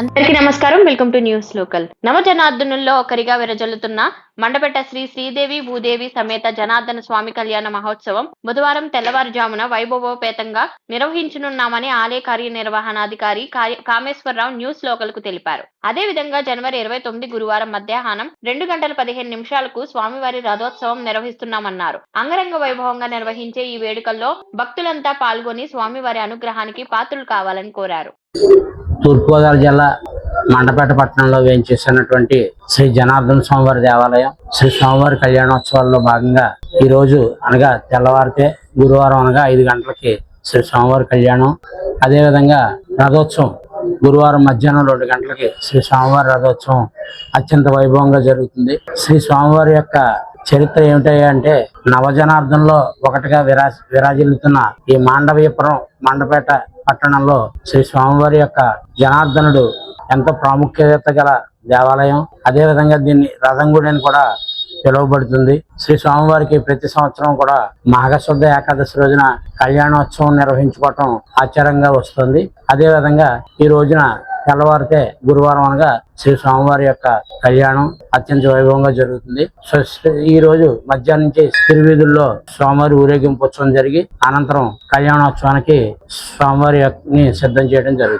నమస్కారం. Welcome to news local నవజనార్దనుల్లో ఒకరిగా విరజల్లుతున్న మండపేట శ్రీ శ్రీదేవి భూదేవి సమేత జనార్దన స్వామి కళ్యాణ మహోత్సవం బుధవారం తెల్లవారుజామున వైభవోపేతంగా నిర్వహించనున్నామని ఆలయ కార్యనిర్వహణాధికారి నిర్వహణాధికారి కామేశ్వరరావు న్యూస్ లోకల్కు తెలిపారు అదేవిధంగా జనవరి ఇరవై తొమ్మిది గురువారం మధ్యాహ్నం రెండు గంటల పదిహేను నిమిషాలకు స్వామివారి రథోత్సవం నిర్వహిస్తున్నామన్నారు. అంగరంగ వైభవంగా నిర్వహించే ఈ వేడుకల్లో భక్తులంతా పాల్గొని స్వామివారి అనుగ్రహానికి పాత్రులు కావాలని కోరారు. తూర్పుగోదావరి జిల్లా మండపేట పట్టణంలో వేయించేసినటువంటి శ్రీ జనార్దన స్వామివారి దేవాలయం శ్రీ స్వామివారి కళ్యాణోత్సవాల్లో భాగంగా ఈ రోజు అనగా తెల్లవారితే గురువారం అనగా ఐదు గంటలకి శ్రీ స్వామివారి కళ్యాణం. అదేవిధంగా రథోత్సవం గురువారం మధ్యాహ్నం రెండు గంటలకి శ్రీ స్వామివారి రథోత్సవం అత్యంత వైభవంగా జరుగుతుంది. శ్రీ స్వామివారి యొక్క చరిత్ర ఏమిటంటే అంటే ఒకటిగా విరా విరాజిల్లుతున్న ఈ మాండవీపురం మండపేట పట్టణంలో శ్రీ స్వామివారి యొక్క జనార్దనుడు ఎంతో ప్రాముఖ్యత గల దేవాలయం. అదే విధంగా దీన్ని రథంగుడి అని కూడా పిలువబడుతుంది. శ్రీ స్వామివారికి ప్రతి సంవత్సరం కూడా మాఘశుద్ధ ఏకాదశి రోజున కళ్యాణోత్సవం నిర్వహించుకోవటం ఆచారంగా వస్తుంది. అదే విధంగా ఈ రోజున తెల్లవారితే గురువారం అనగా శ్రీ స్వామివారి యొక్క కళ్యాణం అత్యంత వైభవంగా జరుగుతుంది. సో ఈ రోజు మధ్యాహ్నం నుంచి తిరువీధుల్లో స్వామివారి ఊరేగింపు ఉత్సవం జరిగి అనంతరం కళ్యాణోత్సవానికి స్వామివారి యొక్క- ని సిద్ధం చేయడం జరుగుతుంది.